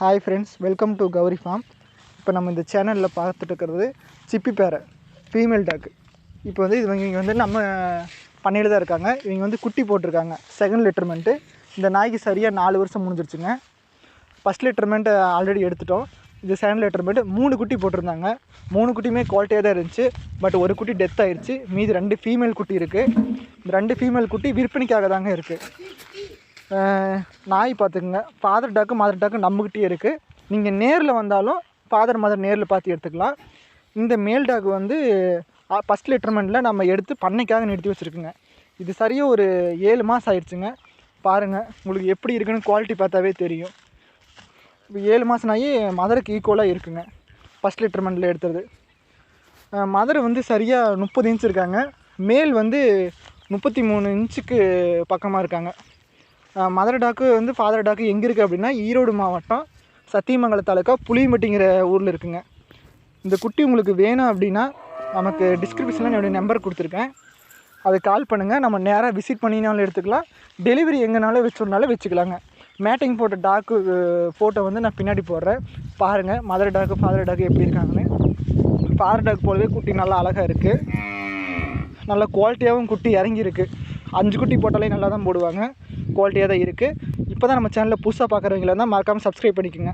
Hi friends welcome to Gowri farm இப்போ நம்ம இந்த சேனலில் பார்த்துட்டு இருக்கிறது சிப்பி பேரை ஃபீமேல் டாக் இப்போ வந்து இவங்க இங்கே வந்து நம்ம பண்ணையில் தான் இருக்காங்க. இவங்க வந்து குட்டி போட்டிருக்காங்க. செகண்ட் லிட்டர்மெண்ட்டு இந்த நாய்க்கு சரியாக நாலு வருஷம் முடிஞ்சிருச்சுங்க. ஃபஸ்ட் லெட்டர்மெண்ட்டு ஆல்ரெடி எடுத்துட்டோம். இது செகண்ட் லிட்டர்மெண்ட் மூணு குட்டி போட்டிருந்தாங்க. மூணு குட்டியுமே குவாலிட்டியாக தான் இருந்துச்சு. பட் ஒரு குட்டி டெத் ஆயிடுச்சு மீதி ரெண்டு ஃபீமேல் குட்டி இருக்குது இந்த ரெண்டு ஃபீமேல் குட்டி விற்பனைக்காக தாங்க இருக்குது நாய் பார்த்துக்குங்க. ஃபாதர் டாக்கு மதர் டாக்கு நம்மக்கிட்டே இருக்குது நீங்கள் நேரில் வந்தாலும் ஃபாதர் மதர் நேரில் பார்த்து எடுத்துக்கலாம். இந்த மேல் டாக் வந்து ஃபஸ்ட் லிட்டர்மெண்ட்டில் நம்ம எடுத்து பண்ணைக்காக நிறுத்தி வச்சுருக்குங்க. இது சரியாக ஒரு ஏழு மாதம் ஆயிடுச்சுங்க. பாருங்கள் உங்களுக்கு எப்படி இருக்குன்னு குவாலிட்டி பார்த்தாவே தெரியும். இப்போ ஏழு மாதம் மதருக்கு ஈக்குவலாக இருக்குங்க. ஃபஸ்ட் லிட்டர்மெண்ட்டில் எடுத்தது. மதர் வந்து சரியாக முப்பது இன்ச் இருக்காங்க. மேல் வந்து முப்பத்தி மூணு இன்ச்சுக்கு பக்கமாக இருக்காங்க. மதர் டாக்கு வந்து ஃபாதர் டாக்கு எங்கே இருக்குது அப்படின்னா ஈரோடு மாவட்டம் சத்தியமங்கலம் தாலுக்கா புளியம்பட்டிங்கிற ஊரில் இருக்குங்க. இந்த குட்டி உங்களுக்கு வேணும் அப்படின்னா நமக்கு டிஸ்கிரிப்ஷனில் என்னுடைய நம்பர் கொடுத்துருக்கேன். அது கால் பண்ணுங்கள் நம்ம நேராக விசிட் பண்ணினாலும் எடுத்துக்கலாம். டெலிவரி எங்கேனாலும் வச்சுருந்தாலும் வச்சுக்கலாங்க. மேட்டிங் போட்ட டாக்கு ஃபோட்டோ வந்து நான் பின்னாடி போடுறேன். பாருங்கள் மதர் டாக்கு ஃபாதர் டாக்கு எப்படி இருக்காங்கன்னு. ஃபாதர் டாக் போலவே குட்டி நல்லா அழகாக இருக்குது நல்ல குவாலிட்டியாகவும் குட்டி இறங்கியிருக்கு. அஞ்சு குட்டி போட்டாலே நல்லா தான் போடுவாங்க. குவாலிட்டியாக தான் இருக்குது இப்போ தான் நம்ம சேனலில் புதுசாக பார்க்குறவங்களா இருந்தால் மறக்காமல் சப்ஸ்கிரைப் பண்ணிக்கோங்க.